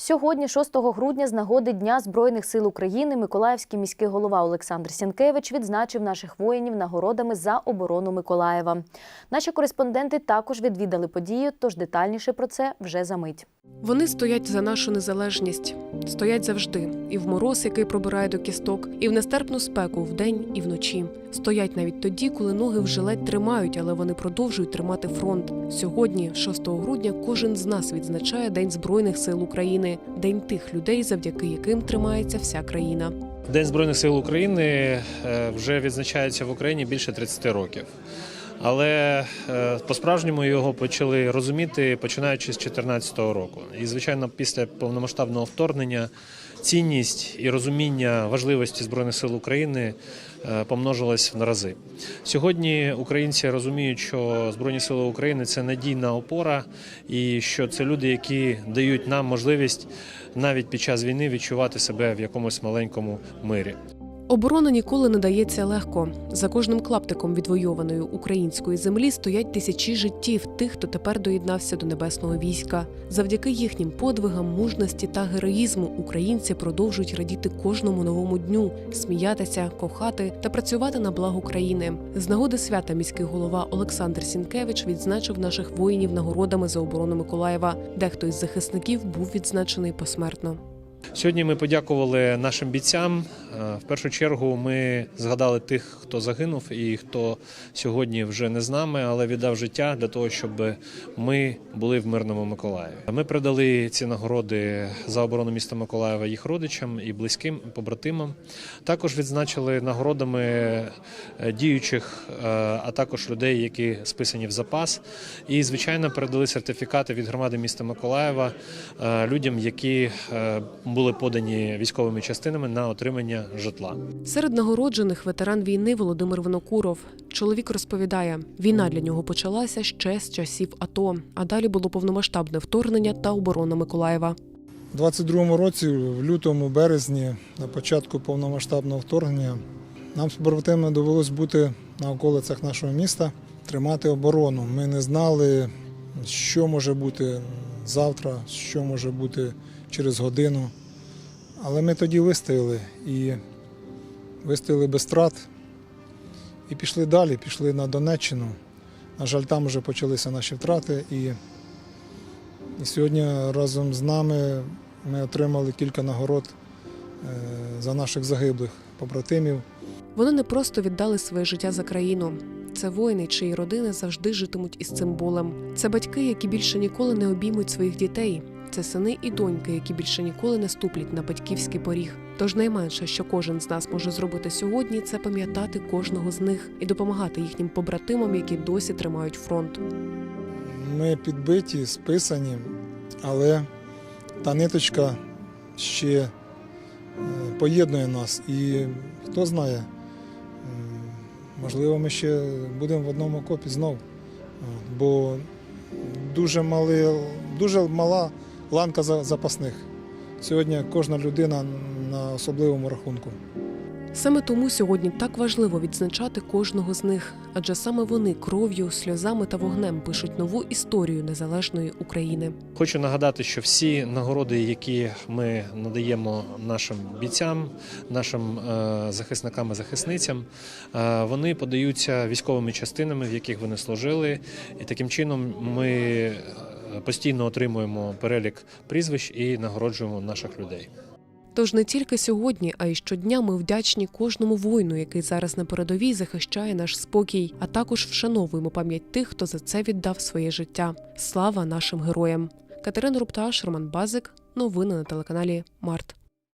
Сьогодні, 6 грудня, з нагоди Дня Збройних сил України, Миколаївський міський голова Олександр Сінкевич відзначив наших воїнів нагородами за оборону Миколаєва. Наші кореспонденти також відвідали подію, тож детальніше про це вже за мить. Вони стоять за нашу незалежність, стоять завжди, і в мороз, який пробирає до кісток, і в нестерпну спеку вдень і вночі. Стоять навіть тоді, коли ноги вже ледь тримають, але вони продовжують тримати фронт. Сьогодні, 6 грудня, кожен з нас відзначає День Збройних сил України, день тих людей, завдяки яким тримається вся країна. День Збройних сил України е, вже відзначається в Україні більше 30 років. Але е, по-справжньому його почали розуміти починаючи з 2014 року. І, звичайно, після повномасштабного вторгнення цінність і розуміння важливості Збройних сил України е, помножилось в рази. Сьогодні українці розуміють, що Збройні сили України це надійна опора, і що це люди, які дають нам можливість навіть під час війни відчувати себе в якомусь маленькому мирі. Оборона ніколи не дається легко. За кожним клаптиком відвойованої української землі стоять тисячі життів тих, хто тепер доєднався до небесного війська. Завдяки їхнім подвигам, мужності та героїзму українці продовжують радіти кожному новому дню, сміятися, кохати та працювати на благо країни. З нагоди свята міський голова Олександр Сінкевич відзначив наших воїнів нагородами за оборону Миколаєва. Дехто із захисників був відзначений посмертно. Сьогодні ми подякували нашим бійцям. Е, В першу чергу ми згадали тих, хто загинув і хто сьогодні вже не з нами, але віддав життя для того, щоб ми були в мирному Миколаєві. Ми передали ці нагороди за оборону міста Миколаєва їх родичам і близьким побратимам. Також відзначили нагородами е, діючих, е, а також людей, які списані в запас. І, звичайно, передали сертифікати від громади міста Миколаєва людям, які е, були подані військовими частинами на отримання житла. Серед нагороджених ветеран війни Володимир Винокуров. Чоловік розповідає, війна для нього почалася ще з часів АТО, а далі було повномасштабне вторгнення та оборона Миколаєва. У 22-му році, в лютому, березні, на початку повномасштабного вторгнення, нам з побратимами довелось бути на околицях нашого міста, тримати оборону. Ми не знали, що може бути завтра, що може бути через годину. Але ми тоді вистояли і вистояли без страт і пішли далі, пішли на Донеччину. На жаль, там вже почалися наші втрати. І і сьогодні разом з нами ми отримали кілька нагород е, за наших загиблих побратимів. Вони не просто віддали своє життя за країну. Це воїни, чиї родини завжди житимуть із цим болем. Це батьки, які більше ніколи не обіймуть своїх дітей. Це сини і доньки, які більше ніколи не ступлять на батьківський поріг. Тож найменше, що кожен з нас може зробити сьогодні, це пам'ятати кожного з них і допомагати їхнім побратимам, які досі тримають фронт. Ми підбиті, списані, але та ниточка ще е, поєднує нас. І хто знає, можливо, ми ще будемо в одному окопі знов. Бо дуже, мали, дуже мала ланка за- запасних. Сьогодні кожна людина на особливому рахунку. Саме тому сьогодні так важливо відзначати кожного з них, адже саме вони кров'ю, сльозами та вогнем пишуть нову історію незалежної України. Хочу нагадати, що всі нагороди, які ми надаємо нашим бійцям, нашим е, захисникам і захисницям, е, вони подаються військовими частинами, в яких вони служили, і таким чином ми постійно отримуємо перелік прізвищ і нагороджуємо наших людей. Тож не тільки сьогодні, а й щодня ми вдячні кожному воїну, який зараз на передовій захищає наш спокій, а також вшановуємо пам'ять тих, хто за це віддав своє життя. Слава нашим героям! Катерина Рупташ, Роман Базик. Новини на телеканалі Март.